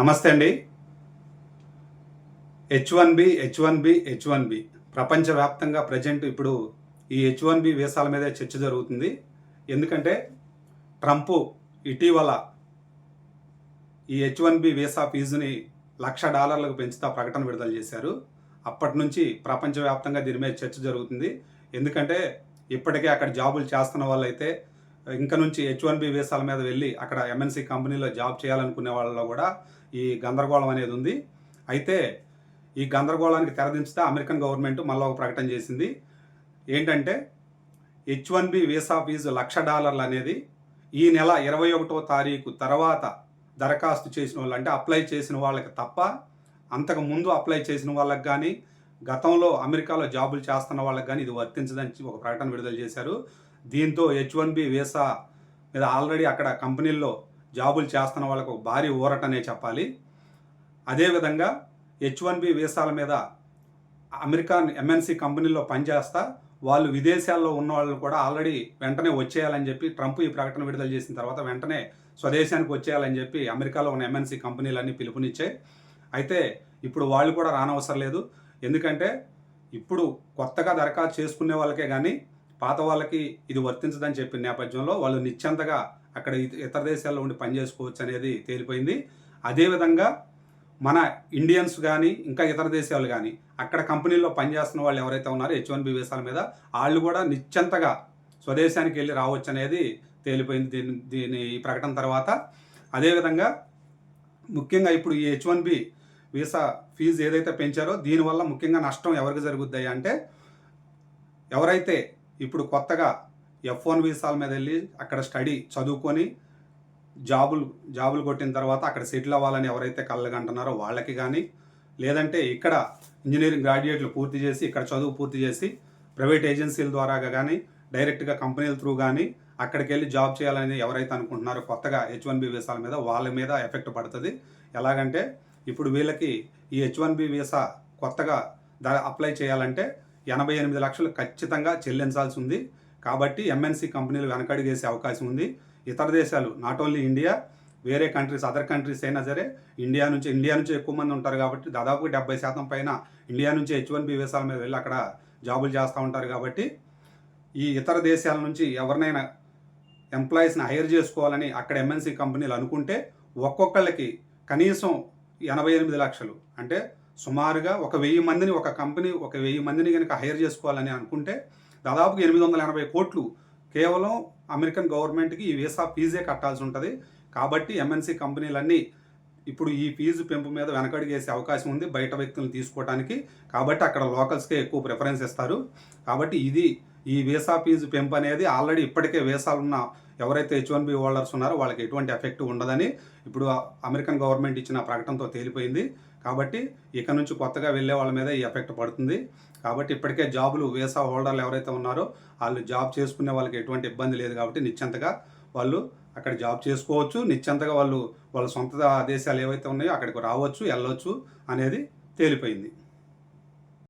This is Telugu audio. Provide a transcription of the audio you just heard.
నమస్తే అండి. H one B H one B H one B ప్రపంచవ్యాప్తంగా ప్రజెంట్ ఇప్పుడు ఈ హెచ్ వన్ బి వీసాల మీదే చర్చ జరుగుతుంది. ఎందుకంటే ట్రంప్ ఇటీవల ఈ హెచ్ వన్ బి వీసా ఫీజుని లక్ష డాలర్లకు పెంచుతా ప్రకటన విడుదల చేశారు. అప్పటి నుంచి ప్రపంచవ్యాప్తంగా దీని మీద చర్చ జరుగుతుంది. ఎందుకంటే ఇప్పటికే అక్కడ జాబులు చేస్తున్న వాళ్ళైతే ఇంకా నుంచి హెచ్ వన్ బి వీసాల మీద వెళ్ళి అక్కడ ఎంఎన్సీ కంపెనీలో జాబ్ చేయాలనుకునే వాళ్ళలో కూడా ఈ గందరగోళం అనేది ఉంది. అయితే ఈ గందరగోళానికి తెరదించితే అమెరికన్ గవర్నమెంట్ మళ్ళీ ఒక ప్రకటన చేసింది. ఏంటంటే H one B visa fee lakh డాలర్లు అనేది ఈ నెల ఇరవై ఒకటో తారీఖు తర్వాత దరఖాస్తు చేసిన వాళ్ళు అంటే అప్లై చేసిన వాళ్ళకి తప్ప అంతకు ముందు అప్లై చేసిన వాళ్ళకి కానీ గతంలో అమెరికాలో జాబులు చేస్తున్న వాళ్ళకి కానీ ఇది వర్తించదని ఒక ప్రకటన విడుదల చేశారు. దీంతో హెచ్ వన్ బి వీసా మీద ఆల్రెడీ అక్కడ కంపెనీల్లో జాబులు చేస్తున్న వాళ్ళకు ఒక భారీ ఊరటనే చెప్పాలి. అదేవిధంగా హెచ్ వన్ బి వీసాల మీద అమెరికా ఎంఎన్సీ కంపెనీల్లో పనిచేస్తా వాళ్ళు విదేశాల్లో ఉన్న వాళ్ళు కూడా ఆల్రెడీ వెంటనే వచ్చేయాలని చెప్పి ట్రంప్ ఈ ప్రకటన విడుదల చేసిన తర్వాత వెంటనే స్వదేశానికి వచ్చేయాలని చెప్పి అమెరికాలో ఉన్న ఎంఎన్సి కంపెనీలన్నీ పిలుపునిచ్చాయి. అయితే ఇప్పుడు వాళ్ళు కూడా రానవసరం లేదు. ఎందుకంటే ఇప్పుడు కొత్తగా దరఖాస్తు చేసుకునే వాళ్ళకే కానీ పాత వాళ్ళకి ఇది వర్తించదని చెప్పిన నేపథ్యంలో వాళ్ళు నిశ్చంతగా అక్కడ ఇతర దేశాల్లో ఉండి పనిచేసుకోవచ్చు అనేది తేలిపోయింది. అదేవిధంగా మన ఇండియన్స్ కానీ ఇంకా ఇతర దేశాలు కానీ అక్కడ కంపెనీల్లో పనిచేస్తున్న వాళ్ళు ఎవరైతే ఉన్నారో హెచ్ వన్ బి వీసాల మీద వాళ్ళు కూడా నిశ్చంతగా స్వదేశానికి వెళ్ళి రావచ్చు అనేది తేలిపోయింది దీని దీని ఈ ప్రకటన తర్వాత. అదేవిధంగా ముఖ్యంగా ఇప్పుడు ఈ H one B visa fee ఏదైతే పెంచారో దీనివల్ల ముఖ్యంగా నష్టం ఎవరికి జరుగుద్ది అంటే ఎవరైతే ఇప్పుడు కొత్తగా ఎఫ్ వన్ వీసాల మీద వెళ్ళి అక్కడ స్టడీ చదువుకొని జాబులు జాబులు కొట్టిన తర్వాత అక్కడ సెటిల్ అవ్వాలని ఎవరైతే కళ్ళగంటున్నారో వాళ్ళకి కానీ లేదంటే ఇక్కడ ఇంజనీరింగ్ గ్రాడ్యుయేట్లు పూర్తి చేసి ఇక్కడ చదువు పూర్తి చేసి ప్రైవేట్ ఏజెన్సీల ద్వారా కానీ డైరెక్ట్గా కంపెనీల త్రూ కానీ అక్కడికి వెళ్ళి జాబ్ చేయాలని ఎవరైతే అనుకుంటున్నారో కొత్తగా హెచ్ వన్ బి వీసాల మీద వాళ్ళ మీద ఎఫెక్ట్ పడుతుంది. ఎలాగంటే ఇప్పుడు వీళ్ళకి ఈ హెచ్ వన్ బి వీసా కొత్తగా ద అప్లై చేయాలంటే ఎనభై ఎనిమిది లక్షలు ఖచ్చితంగా చెల్లించాల్సి ఉంది కాబట్టి ఎంఎన్సీ కంపెనీలు వెనకడుగేసే అవకాశం ఉంది. ఇతర దేశాలు నాట్ ఓన్లీ ఇండియా వేరే కంట్రీస్ అదర్ కంట్రీస్ అయినా సరే ఇండియా నుంచి ఇండియా నుంచి ఎక్కువ మంది ఉంటారు కాబట్టి దాదాపు డెబ్బై శాతం పైన ఇండియా నుంచి హెచ్ వన్ బి వీసాల మీద వెళ్ళి అక్కడ జాబులు చేస్తూ ఉంటారు కాబట్టి ఈ ఇతర దేశాల నుంచి ఎవరినైనా ఎంప్లాయీస్ని హైర్ చేసుకోవాలని అక్కడ ఎంఎన్సీ కంపెనీలు అనుకుంటే ఒక్కొక్కళ్ళకి కనీసం ఎనభై ఎనిమిది లక్షలు. అంటే సుమారుగా ఒక వెయ్యి మందిని ఒక కంపెనీ ఒక వెయ్యి మందిని కనుక హైర్ చేసుకోవాలని అనుకుంటే దాదాపుగా ఎనిమిది వందల ఎనభై కోట్లు కేవలం అమెరికన్ గవర్నమెంట్కి ఈ వీసా ఫీజే కట్టాల్సి ఉంటుంది. కాబట్టి ఎంఎన్సీ కంపెనీలన్నీ ఇప్పుడు ఈ ఫీజు పెంపు మీద వెనకడిగేసే అవకాశం ఉంది బయట వ్యక్తులను తీసుకోవడానికి కాబట్టి అక్కడ లోకల్స్కే ఎక్కువ ప్రిఫరెన్స్ ఇస్తారు. కాబట్టి ఇది ఈ వీసా ఫీజు పెంపు అనేది ఆల్రెడీ ఇప్పటికే వీసాలున్న ఎవరైతే హెచ్ వన్ బి హోల్డర్స్ ఉన్నారో వాళ్ళకి ఎటువంటి ఎఫెక్ట్ ఉండదని ఇప్పుడు అమెరికన్ గవర్నమెంట్ ఇచ్చిన ప్రకటనతో తేలిపోయింది. కాబట్టి ఇక నుంచి కొత్తగా వెళ్ళే వాళ్ళ మీద ఈ ఎఫెక్ట్ పడుతుంది. కాబట్టి ఇప్పటికే జాబులు వీసా హోల్డర్లు ఎవరైతే ఉన్నారో వాళ్ళు జాబ్ చేసుకునే వాళ్ళకి ఎటువంటి ఇబ్బంది లేదు కాబట్టి నిశ్చంతగా వాళ్ళు అక్కడ జాబ్ చేసుకోవచ్చు. నిశ్చంతగా వాళ్ళు వాళ్ళ సొంత దేశాలు ఏవైతే ఉన్నాయో అక్కడికి రావచ్చు వెళ్ళవచ్చు అనేది తేలిపోయింది.